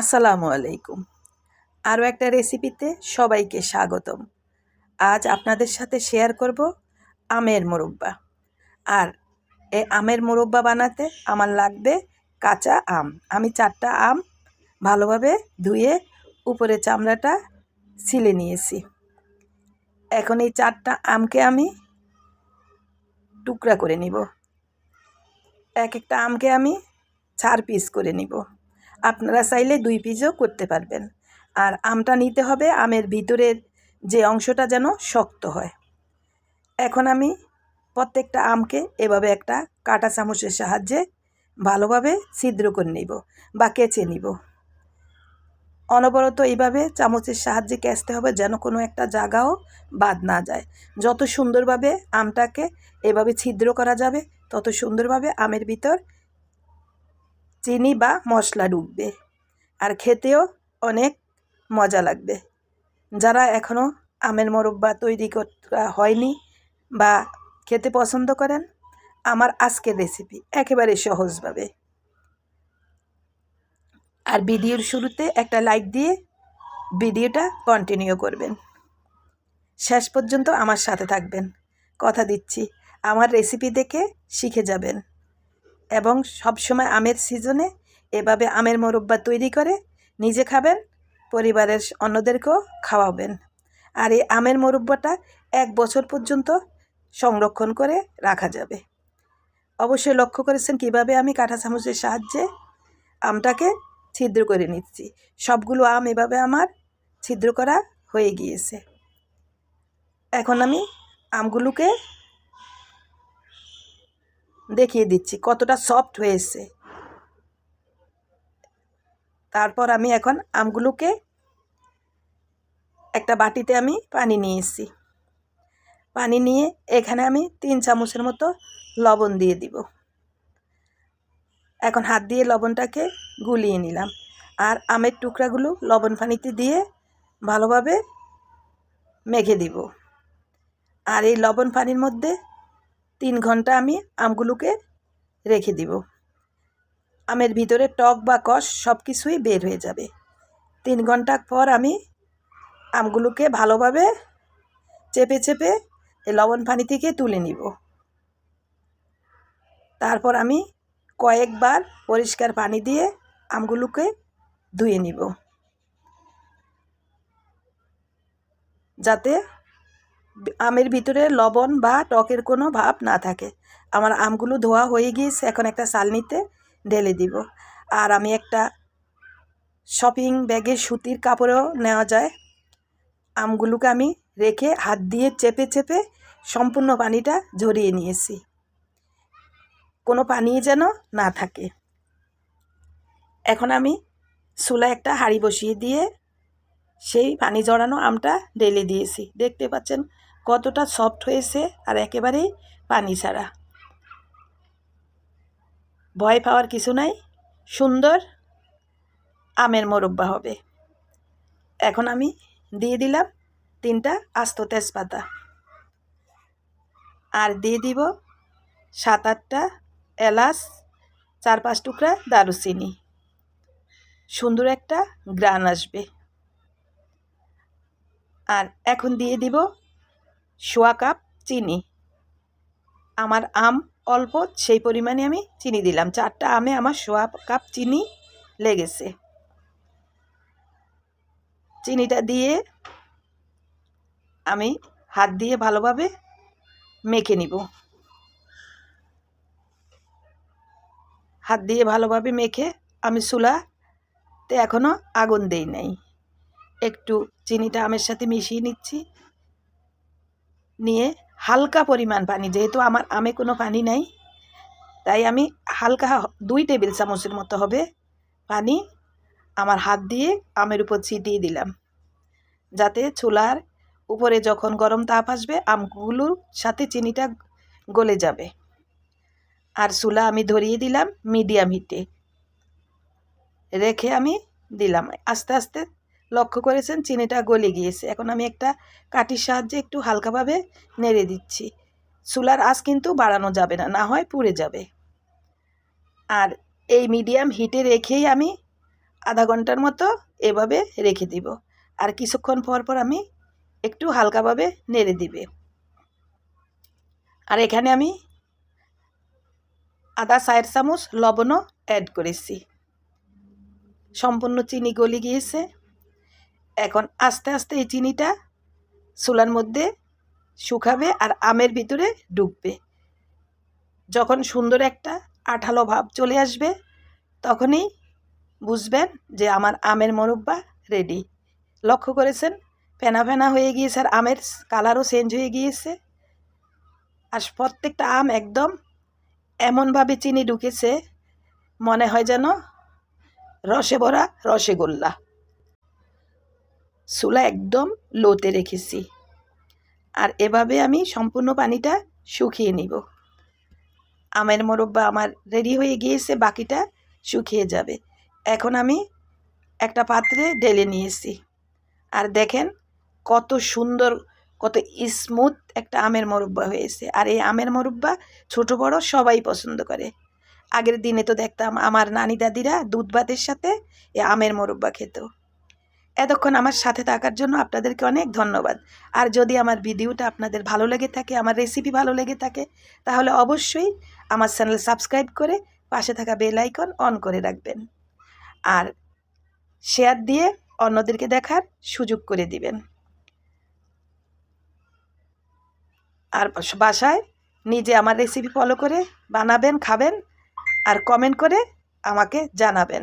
আসসালামু আলাইকুম। আরও একটা রেসিপিতে সবাইকে স্বাগতম। আজ আপনাদের সাথে শেয়ার করব আমের মোরব্বা। আর এই আমের মোরব্বা বানাতে আমার লাগবে কাঁচা আম। আমি চারটা আম ভালোভাবে ধুয়ে উপরে চামড়াটা ছিলে নিয়েছি। এখন এই চারটা আমকে আমি টুকরা করে নিব। এক একটা আমকে আমি চার পিস করে নিব। আপনারা চাইলে দুই পিসও করতে পারবেন। আর আমটা নিতে হবে, আমের ভিতরের যে অংশটা যেন শক্ত হয়। এখন আমি প্রত্যেকটা আমকে এভাবে একটা কাঁটা চামচের সাহায্যে ভালোভাবে ছিদ্র করে নিব বা কেচে নিব। অনবরত এইভাবে চামচের সাহায্যে কেচতে হবে যেন কোনো একটা জায়গাও বাদ না যায়। যত সুন্দরভাবে আমটাকে এভাবে ছিদ্র করা যাবে, তত সুন্দরভাবে আমের ভিতর চিনি বা মশলা ঢুকবে আর খেতেও অনেক মজা লাগবে। যারা এখনও আমের মোরব্বা তৈরি করা হয়নি বা খেতে পছন্দ করেন, আমার আজকের রেসিপি একেবারে সহজভাবে। আর ভিডিওর শুরুতে একটা লাইক দিয়ে ভিডিওটা কন্টিনিউ করবেন। শেষ পর্যন্ত আমার সাথে থাকবেন। কথা দিচ্ছি, আমার রেসিপি দেখে শিখে যাবেন। এবং সবসময় আমের সিজনে এভাবে আমের মোরব্বা তৈরি করে নিজে খাবেন, পরিবারের অন্যদেরকেও খাওয়াবেন। আর এই আমের মোরব্বাটা এক বছর পর্যন্ত সংরক্ষণ করে রাখা যাবে। অবশ্যই লক্ষ্য করেছেন কীভাবে আমি কাঁটা চামচের সাহায্যে আমটাকে ছিদ্র করে নিচ্ছি। সবগুলো আম এভাবে আমার ছিদ্র করা হয়ে গিয়েছে। এখন আমি আমগুলোকে দেখিয়ে দিচ্ছি, কতটা সফট হয়েছে। তারপর আমি এখন আমগুলোকে একটা বাটিতে আমি পানি নিয়েছি। পানি নিয়ে এখানে আমি তিন চামচের মতো লবণ দিয়ে দিব। এখন হাত দিয়ে লবণটাকে গুলিয়ে নিলাম। আর আমের টুকরাগুলো লবণ পানিতে দিয়ে ভালোভাবে মেখে দিব। আর এই লবণ পানির মধ্যে তিন ঘণ্টা আমি আমগুলোকে রেখে দিব। আমের ভিতরে টক বা কষ সব কিছুই বের হয়ে যাবে। তিন ঘণ্টা পর আমি আমগুলোকে ভালোভাবে চেপে চেপে এই লবণ পানি থেকে তুলে নিব। তারপর আমি কয়েকবার পরিষ্কার পানি দিয়ে আমগুলোকে ধুয়ে নিব। যাতে আমের ভিতরে লবণ বা টকের কোনো ভাব না থাকে। আমার আমগুলো ধোয়া হয়ে গিয়েছে, এখন একটা চালনিতে ঢেলে দিব। আর আমি একটা শপিং ব্যাগে সুতির কাপড়েও নেওয়া যায়। আমগুলোকে আমি রেখে হাত দিয়ে চেপে চেপে সম্পূর্ণ পানিটা ঝরিয়ে নিয়েছি। কোনো পানি যেন না থাকে। এখন আমি চুলা একটা হাঁড়ি বসিয়ে দিয়ে সেই পানি জড়ানো আমটা ঢেলে দিয়েছি। দেখতে পাচ্ছেন কতটা সফট হয়েছে আর একেবারেই পানি ছাড়া। ভয় পাওয়ার কিছু নাই, সুন্দর আমের মোরব্বা হবে। এখন আমি দিয়ে দিলাম তিনটা আস্ত তেজপাতা। আর দিয়ে দিব সাত আটটা এলাচ, চার পাঁচ টুকরা দারুচিনি। সুন্দর একটা গ্রান আসবে। আর এখন দিয়ে দিব সোয়া কাপ চিনি। আমার আম অল্প, সেই পরিমাণে আমি চিনি দিলাম। চারটা আমে আমার সোয়া কাপ চিনি লেগেছে। চিনিটা দিয়ে আমি হাত দিয়ে ভালোভাবে মেখে নিব। হাত দিয়ে ভালোভাবে মেখে আমি চুলাতে এখনও আগুন দেই নাই। একটু চিনিটা আমের সাথে মিশিয়ে নিচ্ছি। নিয়ে হালকা পরিমাণ পানি, যেহেতু আমার আমে কোনো পানি নাই, তাই আমি হালকা দুই টেবিল চামচের মতো হবে পানি আমার হাত দিয়ে আমের উপর ছিটিয়ে দিলাম। যাতে চুলার উপরে যখন গরম তাপ আসবে, আমগুলোর সাথে চিনিটা গলে যাবে। আর চুলা আমি ধরিয়ে দিলাম মিডিয়াম হিটে। রেখে আমি দিলাম। আস্তে আস্তে লক্ষ্য করেছেন, চিনিটা গলে গিয়েছে। এখন আমি একটা কাঠির সাহায্যে একটু হালকাভাবে নেড়ে দিচ্ছি। চুলার আঁচ কিন্তু বাড়ানো যাবে না না হয় পুড়ে যাবে। আর এই মিডিয়াম হিটে রেখেই আমি আধা ঘণ্টার মতো এভাবে রেখে দিব। আর কিছুক্ষণ পর পর আমি একটু হালকাভাবে নেড়ে দিবে। আর এখানে আমি আদা, চায়ের চামচ লবণও অ্যাড করেছি। সম্পূর্ণ চিনি গলি গিয়েছে। এখন আস্তে আস্তে এই চিনিটা চুলার মধ্যে শুকাবে আর আমের ভিতরে ডুববে। যখন সুন্দর একটা আঠালো ভাব চলে আসবে, তখনই বুঝবেন যে আমার আমের মোরব্বা রেডি লক্ষ্য করেছেন? ফেনা ফেনা হয়ে গিয়েছে আর আমের কালারও চেঞ্জ হয়ে গিয়েছে। আর প্রত্যেকটা আম একদম এমনভাবে চিনি ঢুকেছে, মনে হয় যেন রসে ভরা রসগোল্লা। চুলা একদম লোতে রেখেছি। আর এভাবে আমি সম্পূর্ণ পানিটা শুকিয়ে নিব। আমের মোরব্বা আমার রেডি হয়ে গিয়েছে, বাকিটা শুকিয়ে যাবে। এখন আমি একটা পাত্রে ঢেলে নিয়েছি। আর দেখেন কত সুন্দর, কত স্মুথ একটা আমের মোরব্বা হয়েছে। আর এই আমের মোরব্বা ছোট বড় সবাই পছন্দ করে। আগের দিনে তো দেখতাম আমার নানি দাদিরা দুধ ভাতের সাথে এই আমের মোরব্বা খেত। এতক্ষণ আমার সাথে থাকার জন্য আপনাদেরকে অনেক ধন্যবাদ। আর যদি আমার ভিডিওটা আপনাদের ভালো লেগে থাকে, আমার রেসিপি ভালো লেগে থাকে, তাহলে অবশ্যই আমার চ্যানেল সাবস্ক্রাইব করে পাশে থাকা বেল আইকন অন করে রাখবেন। আর শেয়ার দিয়ে অন্যদেরকে দেখার সুযোগ করে দিবেন। আর বাসায় নিজে আমার রেসিপি ফলো করে বানাবেন, খাবেন, আর কমেন্ট করে আমাকে জানাবেন।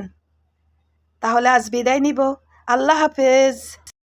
তাহলে আজ বিদায় নিব। আল্লাহ হাফেজ